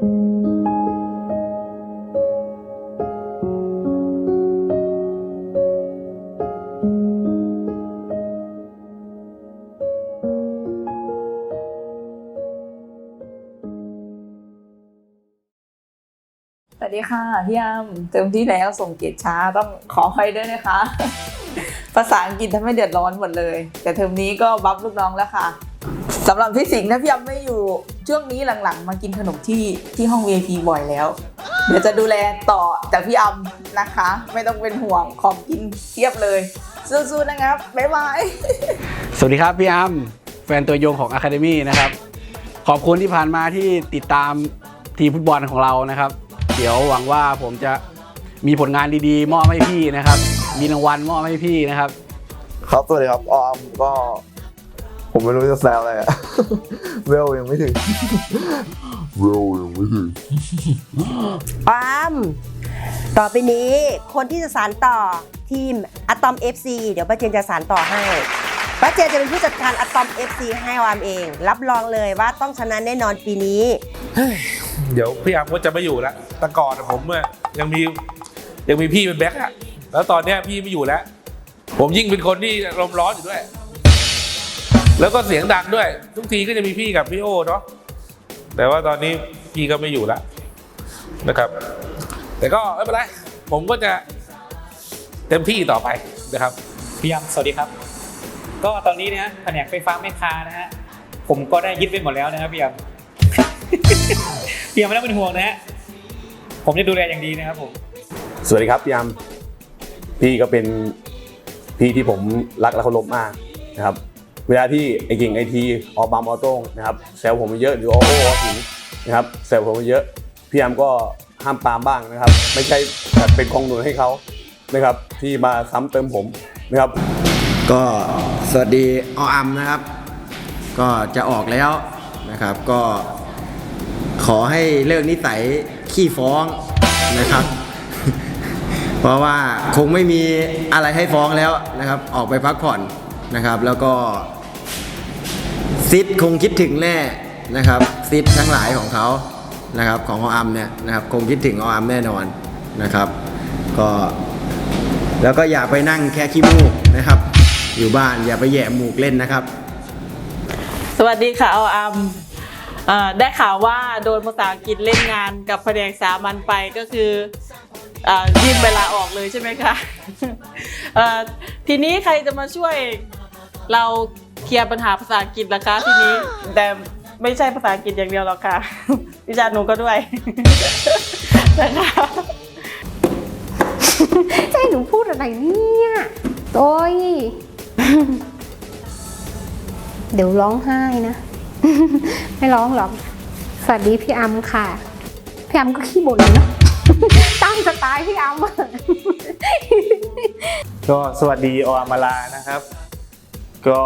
สวัสดีค่ะพี่ยามเติมที่แล้วส่งเกียรช้าต้องขอให้ด้วยนะคะ ภาษาอังกฤษทำให้เดือดร้อนหมดเลย แต่เทอมนี้ก็บัฟลูกน้องแล้วค่ะสำหรับพี่สิงห์นะพี่ยามไม่อยู่ ช่วงนี้หลังๆ มากินขนมที่ที่ห้อง VIP บ่อยแล้ว เดี๋ยวจะดูแลต่อจากพี่อัมนะคะ ไม่ต้องเป็นห่วงของกินเทียบเลย สู้ๆนะครับ บ๊ายบาย สวัสดีครับพี่อัมแฟนตัวยงของ Academy นะครับ ขอบคุณที่ผ่านมาที่ติดตามทีมฟุตบอลของเรานะครับ เดี๋ยวหวังว่าผมจะมีผลงานดีๆ มอบให้พี่นะครับ มีรางวัลมอบให้พี่นะครับ ครับสวัสดีครับออมก็ ผมไม่รู้จะแซวอะไรอะเวลยังไม่ถึง เวลยังไม่ถึงปามต่อไปนี้คนที่จะสานต่อทีมอะตอม FC เดี๋ยวป้าเจนจะสานต่อให้ป้าเจนจะเป็นผู้จัดการอะตอม FC ให้วามเอง รับรองเลยว่าต้องชนะแน่นอนปีนี้ เดี๋ยวพี่อัมก็จะไม่อยู่แล้วแต่ก่อนอะผมอะยังมียังมีพี่เป็นแบ็คอะแล้วตอนเนี้ยพี่ไม่อยู่แล้ว ผมยิ่งเป็นคนที่อารมณ์ร้อนอยู่ด้วย แล้วก็เสียงดังด้วย ทุกทีก็จะมีพี่กับพี่โอเนาะแต่ว่าตอนนี้พี่ก็ไม่อยู่แล้วนะครับ แต่ก็ไม่เป็นไรผมก็จะเต็มที่ต่อไปนะครับพี่ยามสวัสดีครับ ก็ตอนนี้นะฮะแผนกไฟฟ้าแม่ค้านะฮะผมก็ได้ยึดไปหมดแล้วนะครับพี่ยามพี่ยามไม่ต้องเป็นห่วงนะฮะผมจะดูแลอย่างดีนะครับผมสวัสดีครับพี่ยามพี่ก็เป็นพี่ที่ผมรักและเคารพมากนะครับ เวลาที่ไอ้กิ่งไอทีออกบามออโต้งนะครับแซวผมเยอะหรือโอโออถึงนะครับแซวผมเยอะพี่ยามก็ห้ามปามบ้างนะครับ ไม่ใช่แบบเป็นกองหนุนให้เขานะครับ ที่มาซ้ำเติมผมนะครับ ก็สวัสดีออัมนะครับ ก็จะออกแล้วนะครับ ก็ขอให้เลิกนิสัยขี้ฟ้องนะครับ เพราะว่าคงไม่มีอะไรให้ฟ้องแล้วนะครับ ออกไปพักผ่อนนะครับ แล้วก็ ซิดคงคิดถึงแน่นะครับซิดทั้งหลายของเขานะครับของออัมเนี่ยนะครับคงคิดถึงออัมแน่นอนนะครับ ก็ แล้วก็อย่าไปนั่งแค่ขี้มูกนะครับ อยู่บ้านอย่าไปแย่หมูกเล่นนะครับ สวัสดีค่ะเออัมอได้ข่าวว่าโดนภาษาอังกฤษเล่นงานกับแผนกสามัญไปก็คือยื่นเวลาออกเลยใช่ไหมคะทีนี้ใครจะมาช่วยเรา เคลียร์ปัญหาภาษาอังกฤษล่ะคะทีนี้ แต่ไม่ใช่ภาษาอังกฤษอย่างเดียวหรอกค่ะ วิชาหนูก็ด้วยนะคะจะให้หนูพูดอะไรเนี่ยโอ้ยเดี๋ยวร้องไห้นะ ไม่ร้องหรอก สวัสดีพี่อัมค่ะ พี่อัมก็ขี้บ่นเลยเนาะตามสไตล์พี่อัมอะก็สวัสดีออมาลานะครับ ก็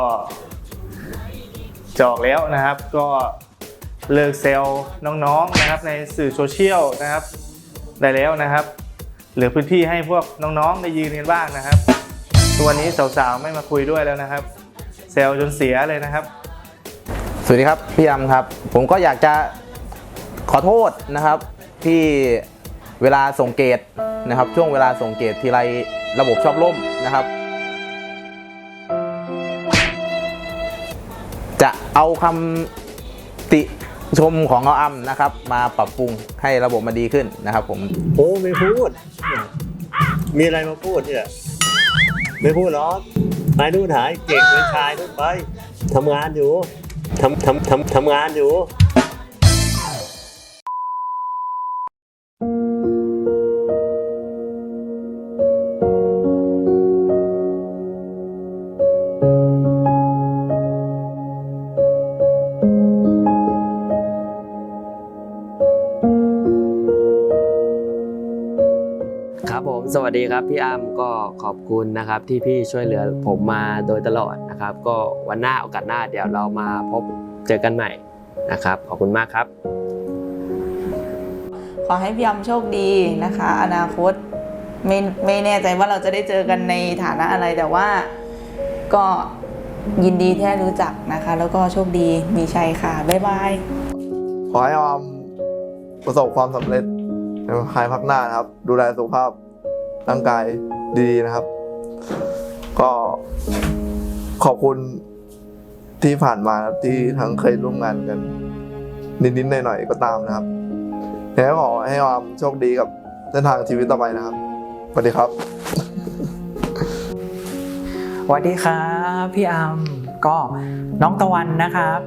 จออกแล้วนะครับ ก็เลิกเซลน้องๆนะครับ ในสื่อโซเชียลนะครับ ได้แล้วนะครับเหลือพื้นที่ให้พวกน้องๆได้ยืนกันบ้างนะครับตัวนี้สาวๆไม่มาคุยด้วยแล้วนะครับเซลจนเสียเลยนะครับ สวัสดีครับพี่อัมครับ ผมก็อยากจะขอโทษนะครับที่เวลาส่งเกตนะครับ ช่วงเวลาส่งเกตทีไรระบบชอบล่มนะครับ จะเอาคำติชมของเอาอัมนะครับ มาปรับปรุงให้ระบบมันดีขึ้นนะครับผมโอ้ไม่พูด มีอะไรมาพูดเนี่ยไม่พูดหรอกไปนู่นหายเก่งเป็นชายนู่นไปทำงานอยู่ทำทำทำทำงานอยู่ สวัสดีครับพี่อ้ำก็ขอบคุณนะครับที่พี่ช่วยเหลือผมมาโดยตลอดนะครับ ก็วันหน้าโอกาสหน้าเดี๋ยวเรามาพบเจอกันใหม่นะครับ ขอบคุณมากครับ ขอให้พี่ยำโชคดีนะคะ อนาคตไม่ไม่แน่ใจว่าเราจะได้เจอกันในฐานะอะไรแต่ว่าก็ยินดีที่ได้รู้จักนะคะ แล้วก็โชคดีมีชัยค่ะบ๊ายบายขอให้ออมประสบความสำเร็จในภายภาคหน้านะครับ ดูแลสุขภาพ ร่างกายดีๆนะครับ ก็ขอบคุณที่ผ่านมาครับที่ทั้งเคยร่วมงานกัน นิดๆหน่อยๆก็ตามนะครับยังไงก็ขอให้ออมโชคดีกับเส้นทางชีวิตต่อไปนะครับสวัสดีครับสวัสดีครับพี่อัมก็น้องตะวันนะครับ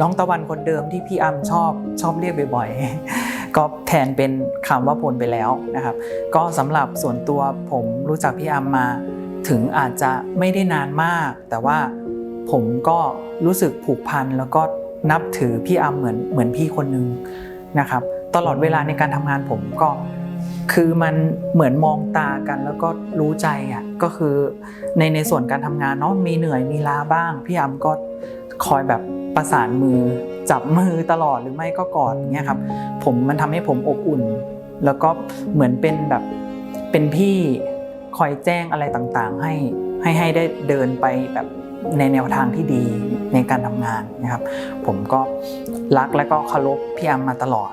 น้องตะวันคนเดิมที่พี่อัมชอบชอบเรียกบ่อยๆ ก็แทนเป็นคำว่าพลไปแล้วนะครับ ก็สำหรับส่วนตัวผมรู้จักพี่อัมมาถึงอาจจะไม่ได้นานมาก แต่ว่าผมก็รู้สึกผูกพันแล้วก็นับถือพี่อัมเหมือนเหมือนพี่คนหนึ่งนะครับ ตลอดเวลาในการทำงานผมก็คือมันเหมือนมองตากันแล้วก็รู้ใจอะก็คือในในส่วนการทำงานเนาะมีเหนื่อยมีลาบ้าง พี่อัมก็คอยแบบประสานมือ จับมือตลอดหรือไม่ก็กอดอย่างเงี้ยครับผมมันทำให้ผมอบอุ่น แล้วก็เหมือนเป็นแบบเป็นพี่คอยแจ้งอะไรต่างๆ ให้ให้ให้ได้เดินไปแบบในแนวทางที่ดีในการทำงานนะครับ ผมก็รักและก็เคารพพี่อัมมาตลอด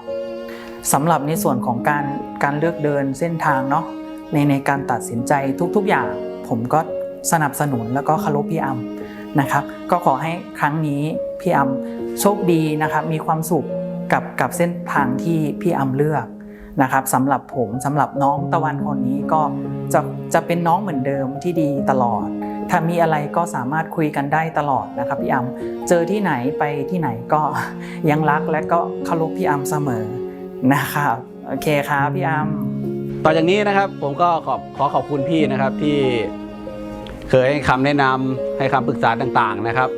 สำหรับในส่วนของการการเลือกเดินเส้นทางเนาะในในการตัดสินใจทุกๆอย่าง ผมก็สนับสนุนแล้วก็เคารพพี่อัมนะครับ ก็ขอให้ครั้งนี้ พี่อัมโชคดีนะครับมีความสุขกับกับเส้นทางที่พี่อัมเลือกนะครับสำหรับผมสำหรับน้องตะวันคนนี้ก็จะจะเป็นน้องเหมือนเดิมที่ดีตลอด ถ้ามีอะไรก็สามารถคุยกันได้ตลอดนะครับพี่อัมเจอที่ไหนไปที่ไหนก็ยังรักและก็เคารพพี่อัมเสมอนะครับโอเคครับพี่อัมต่อจากนี้นะครับผมก็ขอบขอขอบคุณพี่นะครับที่เคยให้คำแนะนำให้คำปรึกษาต่างๆนะครับ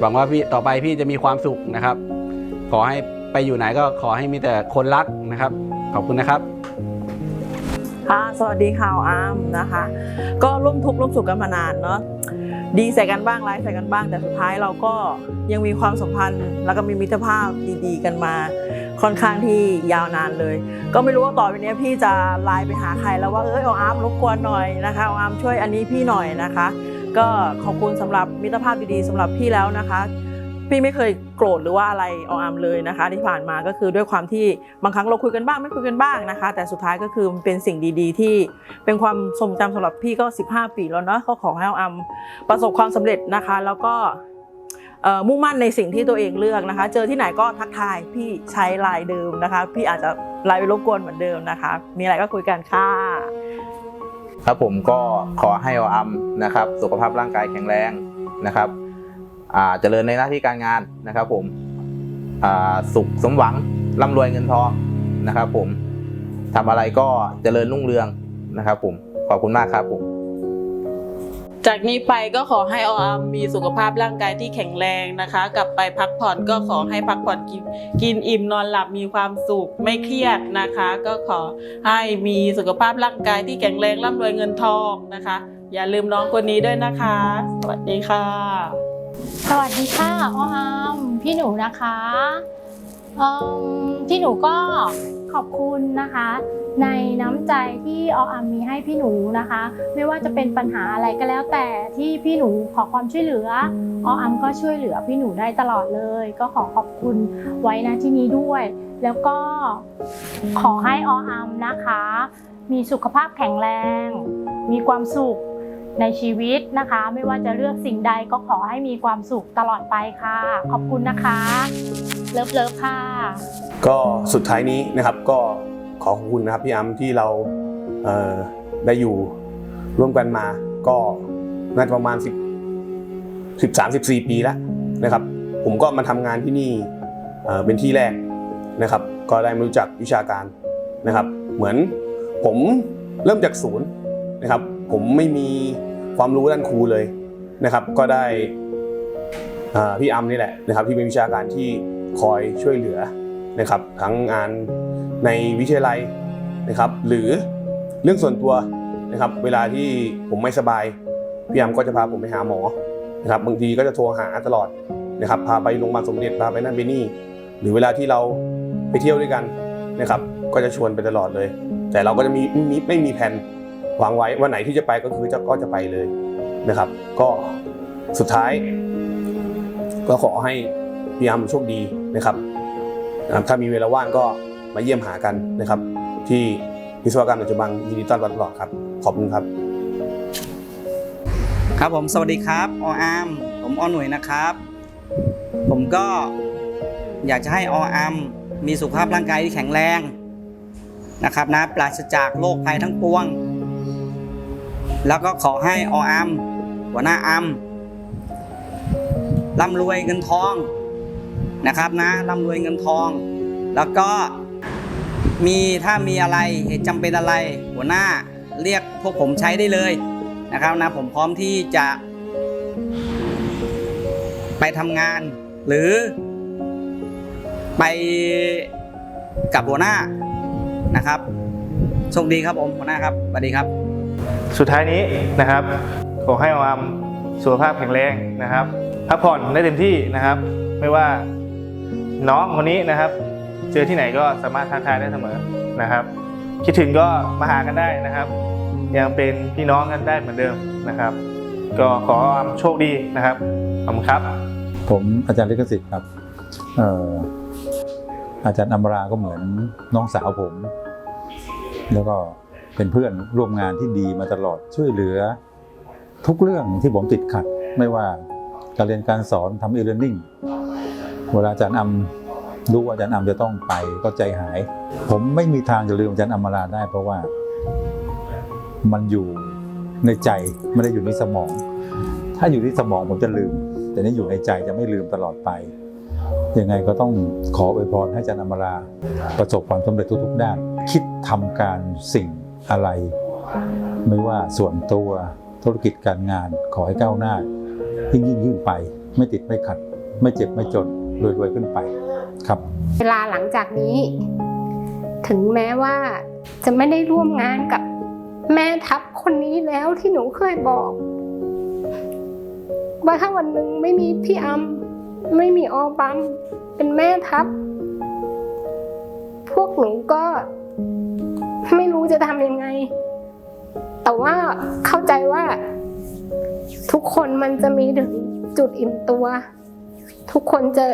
หวังว่าพี่ต่อไปพี่จะมีความสุขนะครับ ขอให้ไปอยู่ไหนก็ขอให้มีแต่คนรักนะครับ ขอบคุณนะครับค่ะสวัสดีค่ะอามนะคะ ก็ร่วมทุกข์ร่วมสุขกันมานานเนาะดีใส่กันบ้างร้ายใส่กันบ้าง แต่สุดท้ายเราก็ยังมีความสัมพันธ์ แล้วก็มีมิตรภาพดีๆ กันมา ค่อนข้างที่ยาวนานเลย ก็ไม่รู้ว่าต่อไปนี้พี่จะไลน์ไปหาใครแล้วว่าเออเอาอาร์มรบกวนหน่อยนะคะเอาอาร์มช่วยอันนี้พี่หน่อยนะคะ ก็ขอบคุณสำหรับมิตรภาพดีๆสำหรับพี่แล้วนะคะ พี่ไม่เคยโกรธหรือว่าอะไรเอาอามเลยนะคะ ที่ผ่านมาก็คือด้วยความที่บางครั้งเราคุยกันบ้างไม่คุยกันบ้างนะคะ แต่สุดท้ายก็คือมันเป็นสิ่งดีๆ ที่เป็นความทรงจำสำหรับพี่ก็ 15 ปีแล้วเนาะก็ขอให้เอาอามประสบความสำเร็จนะคะ แล้วก็มุ่งมั่นในสิ่งที่ตัวเองเลือกนะคะ เจอที่ไหนก็ทักทายพี่ใช้ไลน์เดิมนะคะ พี่อาจจะไลน์ไปรบกวนเหมือนเดิมนะคะ มีอะไรก็คุยกันค่ะ ครับผมก็ขอให้ออัมนะครับ สุขภาพร่างกายแข็งแรงนะครับเจริญในหน้าที่การงานนะครับ ผมสุขสมหวังร่ำรวยเงินทองนะครับ ผมทำอะไรก็เจริญรุ่งเรืองนะครับ ผมขอบคุณมากครับผม จากนี้ไปก็ขอให้ออามมีสุขภาพร่างกายที่แข็งแรงนะคะ กลับไปพักผ่อนก็ขอให้พักผ่อนกินกินอิ่มนอนหลับมีความสุขไม่เครียดนะคะ ก็ขอให้มีสุขภาพร่างกายที่แข็งแรงร่ำรวยเงินทองนะคะ อย่าลืมน้องคนนี้ด้วยนะคะ สวัสดีค่ะ สวัสดีค่ะออามพี่หนูนะคะเอิ่มพี่หนูก็ ขอบคุณนะคะ ในน้ำใจที่ออามมีให้พี่หนูนะคะ ไม่ว่าจะเป็นปัญหาอะไรก็แล้วแต่ที่พี่หนูขอความช่วยเหลือออามก็ช่วยเหลือพี่หนูได้ตลอดเลย ก็ขอขอบคุณไว้นะที่นี้ด้วย แล้วก็ขอให้ออามนะคะ มีสุขภาพแข็งแรง มีความสุข ในชีวิตนะคะ ไม่ว่าจะเลือกสิ่งใดก็ขอให้มีความสุขตลอดไปค่ะ ขอบคุณนะคะ เลิฟเลิฟค่ะ ก็สุดท้ายนี้นะครับก็ขอขอบคุณนะครับพี่อัมที่เราเได้อยู่ร่วมกันมา ก็น่าจะประมาณ 10 13 14 ปีแล้วนะครับ ผมก็มาทำงานที่นี่เอ่อเป็นที่แรกนะครับ ก็ได้มารู้จักวิชาการนะครับ เหมือนผมเริ่มจากศูนย์นะครับ ผมไม่มี ความรู้ด้านครูเลยนะครับ ก็ได้พี่อัมนี่แหละนะครับ ที่เป็นวิชาการที่คอยช่วยเหลือนะครับ ทั้งงานในวิทยาลัยนะครับ หรือเรื่องส่วนตัวนะครับ เวลาที่ผมไม่สบายพี่อัมก็จะพาผมไปหาหมอนะครับบางทีก็จะโทรหาตลอดนะครับพาไปโรงพยาบาลสมเด็จพาไปนั่นไปนี่ หรือเวลาที่เราไปเที่ยวด้วยกันนะครับ ก็จะชวนไปตลอดเลย แต่เราก็จะมีไม่มีไม่มีแผน วางไว้วันไหนที่จะไปก็คือจะก็จะไปเลยนะครับ ก็สุดท้าย ก็ขอให้พี่ยามโชคดีนะครับนะครับ ถ้ามีเวลาว่างก็มาเยี่ยมหากันนะครับ ที่วิศวกรรมปัจจุบันยินดีต้อนรับตลอดครับ ขอบคุณครับ ครับผมสวัสดีครับออามผมออหน่วยนะครับ ผมก็อยากจะให้ออามมีสุขภาพร่างกายที่แข็งแรงนะครับนะปราศจากโรคภัยทั้งปวง แล้วก็ขอให้ออัมหัวหน้าอัมร่ำรวยเงินทองนะครับนะร่ำรวยเงินทอง แล้วก็มีถ้ามีอะไรเหตุจำเป็นอะไร หัวหน้าเรียกพวกผมใช้ได้เลยนะครับนะผมพร้อมที่จะไปทำงาน หรือไปกับหัวหน้านะครับโชคดีครับผมหัวหน้าครับสวัสดีครับ สุดท้ายนี้นะครับขอให้ออมสุขภาพแข็งแรงนะครับพักผ่อนได้เต็มที่นะครับ ไม่ว่าน้องคนนี้นะครับ เจอที่ไหนก็สามารถทักทายได้เสมอนะครับ คิดถึงก็มาหากันได้นะครับ ยังเป็นพี่น้องกันได้เหมือนเดิมนะครับ ก็ขอออมโชคดีนะครับขอบคุณครับ ผมอาจารย์ลิขสิทธิ์ครับเอ่ออาจารย์อมราก็เหมือนน้องสาวผม แล้วก็ เป็นเพื่อนร่วมงานที่ดีมาตลอดช่วยเหลือ ทุกเรื่องที่ผมติดขัด ไม่ว่าการเรียนการสอนทำ e-learning เวลาอาจารย์อำรู้ว่าอาจารย์อำจะต้องไปก็ใจหาย ผมไม่มีทางจะลืมอาจารย์อมาราได้ เพราะว่ามันอยู่ในใจไม่ได้อยู่ในสมอง ถ้าอยู่ที่สมองผมจะลืม แต่นี่อยู่ในใจจะไม่ลืมตลอดไปยังไงก็ต้องขออวยพรให้อาจารย์อมรา ประสบความสำเร็จทุกๆด้าน คิดทำการสิ่ง อะไร ไม่ว่าส่วนตัวธุรกิจการงานขอให้ก้าวหน้า ยิ่งยิ่งยิ่งไปไม่ติดไม่ขัด ไม่เจ็บไม่จนรวยๆขึ้นไปครับ เวลาหลังจากนี้ ถึงแม้ว่าจะไม่ได้ร่วมงานกับแม่ทัพคนนี้แล้วที่หนูเคยบอก ว่าถ้าวันหนึ่งไม่มีพี่อัมไม่มีออบัมเป็นแม่ทัพ พวกหนูก็ไม่รู้ จะทำยังไง แต่ว่าเข้าใจว่า ทุกคนมันจะมีถึงจุดอิ่มตัว ทุกคนจะ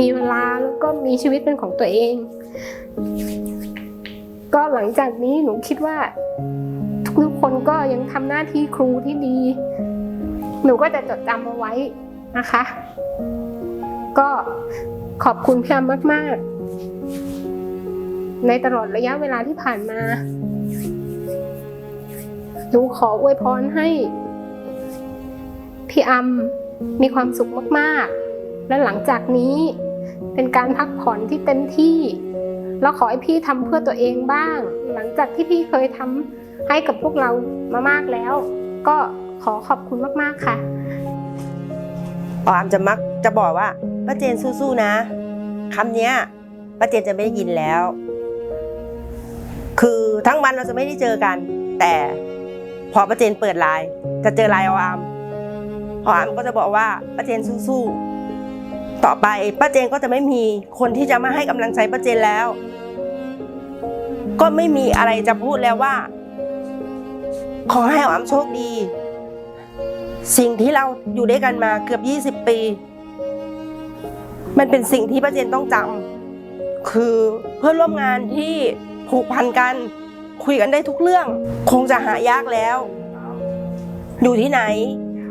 มีเวลาแล้วก็มีชีวิตเป็นของตัวเอง ก็หลังจากนี้หนูคิดว่า ทุกคนก็ยังทำหน้าที่ครูที่ดี หนูก็จะจดจำเอาไว้นะคะ ก็ขอบคุณพี่แอมมาก ๆ ในตลอดระยะเวลาที่ผ่านมา หนูขออวยพรให้ พี่อัมมีความสุขมากๆ และหลังจากนี้เป็นการพักผ่อนที่เต็มที่ แล้วขอให้พี่ทำเพื่อตัวเองบ้าง หลังจากที่พี่เคยทำให้กับพวกเรามามากแล้ว ก็ขอขอบคุณมากๆค่ะออมจะมักจะบอกว่าป้าเจนสู้ๆนะคำนี้ป้าเจนจะไม่ได้ยินแล้ว คือทั้งวันเราจะไม่ได้เจอกัน แต่ พอป้าเจนเปิดไลน์จะเจอไลน์ออมออมก็จะบอกว่าป้าเจนสู้ๆต่อไปป้าเจนก็จะไม่มีคนที่จะมาให้กำลังใจป้าเจนแล้ว ก็ไม่มีอะไรจะพูดแล้วว่า ขอให้ออมโชคดี สิ่งที่เราอยู่ด้วยกันมาเกือบ 20 ปี มันเป็นสิ่งที่ป้าเจนต้องจำคือเพื่อนร่วมงานที่ผูกพันกัน คุยกันได้ทุกเรื่อง คงจะหายากแล้ว อยู่ที่ไหน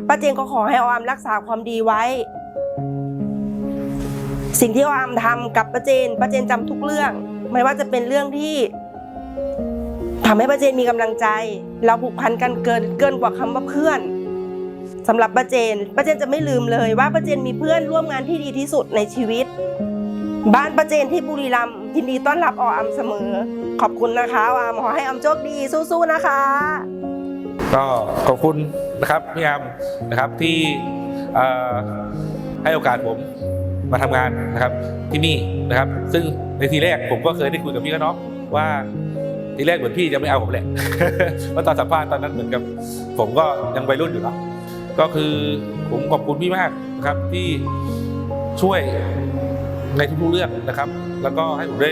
ป้าเจนก็ขอให้ออมรักษาความดีไว้ สิ่งที่ออมทำกับป้าเจนป้าเจนจำทุกเรื่อง ไม่ว่าจะเป็นเรื่องที่ทำให้ป้าเจนมีกำลังใจ เราผูกพันกันเกินเกินกว่าคำว่าเพื่อนสำหรับป้าเจนป้าเจนจะไม่ลืมเลยว่าป้าเจนมีเพื่อนร่วมงานที่ดีที่สุดในชีวิต บ้านป้าเจนที่บุรีรัมย์ยินดีต้อนรับออมเสมอ ขอบคุณนะคะออมขอให้ออมโชคดีสู้ๆนะคะ ก็ขอบคุณนะครับพี่แอมนะครับที่ให้โอกาสผมมาทำงานนะครับที่นี่นะครับ ซึ่งในทีแรกผมก็เคยได้คุยกับพี่ก็เนาะว่าทีแรกเหมือนพี่จะไม่เอาผมแหละเพราตอนสัมภาษณ์ตอนนั้นเหมือนกับ ผมก็ยังวัยรุ่นอยู่เนาะก็คือผมขอบคุณพี่มากนะครับที่ช่วย ในทุกๆเรื่องนะครับ แล้วก็ให้ผมได้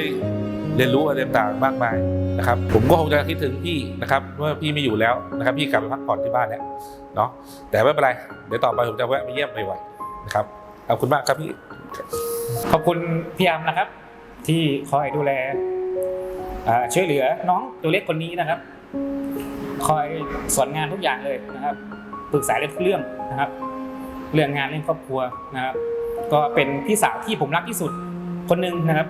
เรียนรู้อะไรต่างๆมากมายนะครับ ผมก็คงจะคิดถึงพี่นะครับเมื่อพี่ไม่อยู่แล้วนะครับ พี่กลับไปพักผ่อนที่บ้านแล้วเนาะแต่ไม่เป็นไรเดี๋ยวต่อไปผมจะแวะมาเยี่ยมบ่อยๆนะครับขอบคุณมากครับพี่ขอบคุณพี่อัมนะครับ ที่คอยดูแลช่วยเหลือน้องตัวเล็กคนนี้นะครับ คอยสอนงานทุกอย่างเลยนะครับปรึกษาเรื่องทุกเรื่องนะครับ เรื่องงานเรื่องครอบครัวนะครับ ก็เป็นพี่สาวที่ผมรักที่สุดคนหนึ่งนะครับ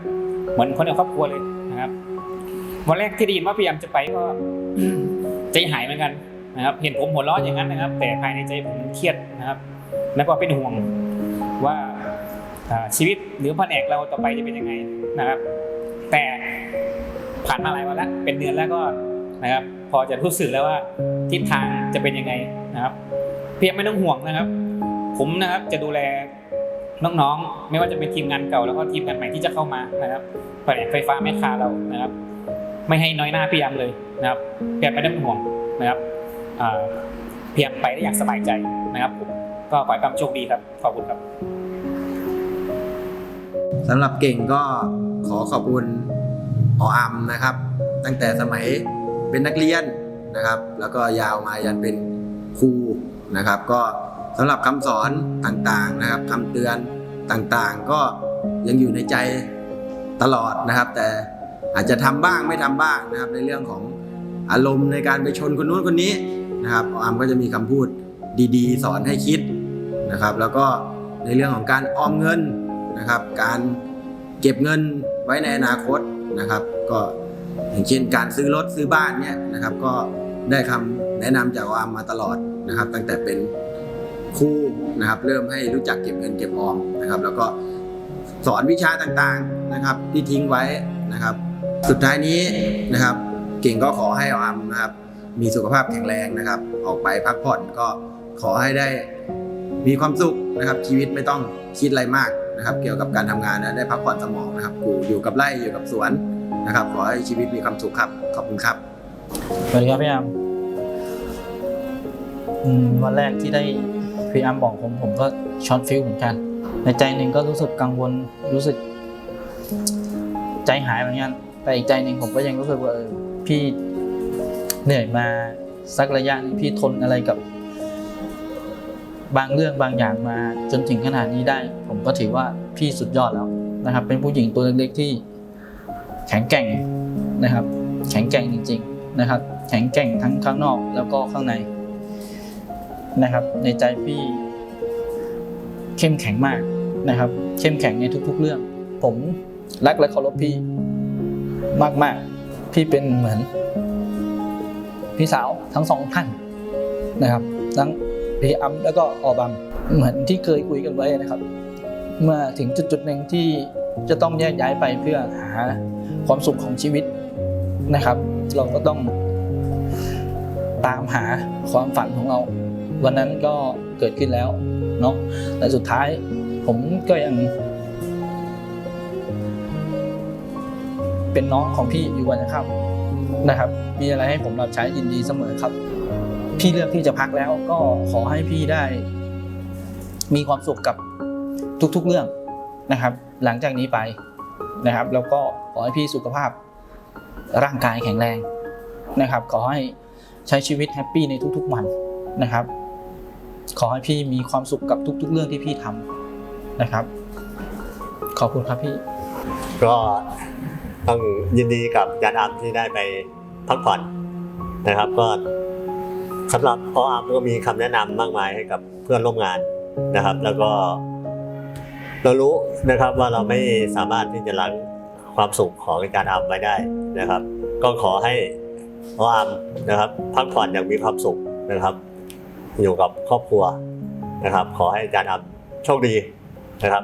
เหมือนคนในครอบครัวเลยนะครับ วันแรกที่ได้ยินว่าพี่แอมจะไปก็ใจหายเหมือนกันนะครับ เห็นผมหัวเราะอย่างนั้นนะครับ แต่ภายในใจผมเครียดนะครับ แล้วก็เป็นห่วงว่าอ่าชีวิตหรือแผนกเราต่อไปจะเป็นยังไงนะครับ แต่ผ่านมาหลายวันแล้วเป็นเดือนแล้วก็นะครับ พอจะรู้สึกแล้วว่าทิศทางจะเป็นยังไงนะครับ เพียงไม่ต้องห่วงนะครับ ผมนะครับจะดูแล น้องๆ ไม่ว่าจะเป็นทีมงานเก่าแล้วก็ทีมงานใหม่ที่จะเข้ามานะครับแผนกไฟฟ้าแม่ค้าเรานะครับ ไม่ให้น้อยหน้าพี่ยามเลยนะครับพี่ยามไม่ต้องเป็นห่วงนะครับพี่ยามไปได้อย่างสบายใจนะครับก็ขอให้ความโชคดีครับขอบคุณครับสำหรับเก่งก็ขอขอบคุณออัมนะครับ ตั้งแต่สมัยเป็นนักเรียนนะครับ แล้วก็ยาวมายันเป็นครูนะครับ ก็ สำหรับคำสอนต่างๆนะครับคำเตือนต่างๆ ก็ยังอยู่ในใจตลอดนะครับ แต่อาจจะทำบ้างไม่ทำบ้างนะครับ ในเรื่องของอารมณ์ในการไปชนคนนู้นคนนี้นะครับออมก็จะมีคำพูดดีๆ สอนให้คิดนะครับ แล้วก็ในเรื่องของการออมเงินนะครับ การเก็บเงินไว้ในอนาคตนะครับ ก็อย่างเช่นการซื้อรถซื้อบ้านเนี่ยนะครับ ก็ได้คำแนะนำจากอามมาตลอดนะครับ ตั้งแต่เป็น ครูนะครับ เริ่มให้รู้จักเก็บเงินเก็บออมนะครับ แล้วก็สอนวิชาต่างๆนะครับที่ทิ้งไว้นะครับ สุดท้ายนี้นะครับ เก่งก็ขอให้อามนะครับ มีสุขภาพแข็งแรงนะครับ ออกไปพักผ่อนก็ขอให้ได้มีความสุขนะครับ ชีวิตไม่ต้องคิดอะไรมากนะครับ เกี่ยวกับการทำงานนะได้พักผ่อนสมองนะครับกูอยู่กับไร่อยู่กับสวนนะครับ ขอให้ชีวิตมีความสุขครับขอบคุณครับสวัสดีครับพี่อามวันแรกที่ได้ พี่อามบอกผมผมก็ช็อตฟิลเหมือนกัน ในใจหนึ่งก็รู้สึกกังวลรู้สึก ใจหายเหมือนกันแต่อีกใจหนึ่งผมก็ยังรู้สึกว่าเออพี่เหนื่อยมาสักระยะนึงพี่ทนอะไรกับ บางเรื่องบางอย่างมาจนถึงขนาดนี้ได้ ผมก็ถือว่าพี่สุดยอดแล้วนะครับ เป็นผู้หญิงตัวเล็กๆที่ แข็งแกร่งนะครับ แข็งแกร่งจริง ๆ นะครับ แข็งแกร่งทั้งข้างนอกแล้วก็ข้างใน นะครับ ในใจพี่เข้มแข็งมากนะครับ เข้มแข็งในทุก ๆ เรื่อง ผมรักและเคารพพี่มากๆ พี่เป็นเหมือน พี่สาวทั้งสองท่านนะครับ ทั้งพี่อัมแล้วก็ออบัมเหมือนที่เคยคุยกันไว้นะครับ เมื่อถึงจุดๆหนึ่งที่จะต้องแยกย้ายไปเพื่อหาความสุขของชีวิตนะครับ เราก็ต้องตามหาความฝันของเรา วันนั้นก็เกิดขึ้นแล้วเนาะแต่สุดท้ายผมก็ยัง เป็นน้องของพี่อยู่วันนะครับนะครับ มีอะไรให้ผมรับใช้ยินดีเสมอครับ พี่เลือกที่จะพักแล้วก็ขอให้พี่ได้ มีความสุขกับทุกๆเรื่องนะครับ หลังจากนี้ไปนะครับ แล้วก็ขอให้พี่สุขภาพร่างกายแข็งแรงนะครับ ขอให้ใช้ชีวิตแฮปปี้ในทุกๆวันนะครับ ขอให้พี่มีความสุขกับทุก ๆ เรื่องที่พี่ทำนะครับ ขอบคุณครับพี่ ก็ต้องยินดีกับยานอัมที่ได้ไปพักผ่อนนะครับ ก็สำหรับออัมก็มีคำแนะนำมากมายให้กับเพื่อนร่วมงานนะครับ แล้วก็ เรารู้นะครับว่าเราไม่สามารถที่จะล้างความสุขของการอัมไว้ได้นะครับ ก็ขอให้ออัมนะครับ พักผ่อนอย่างมีความสุขนะครับ อยู่กับครอบครัวนะครับ ขอให้อาจารย์อับโชคดีนะครับ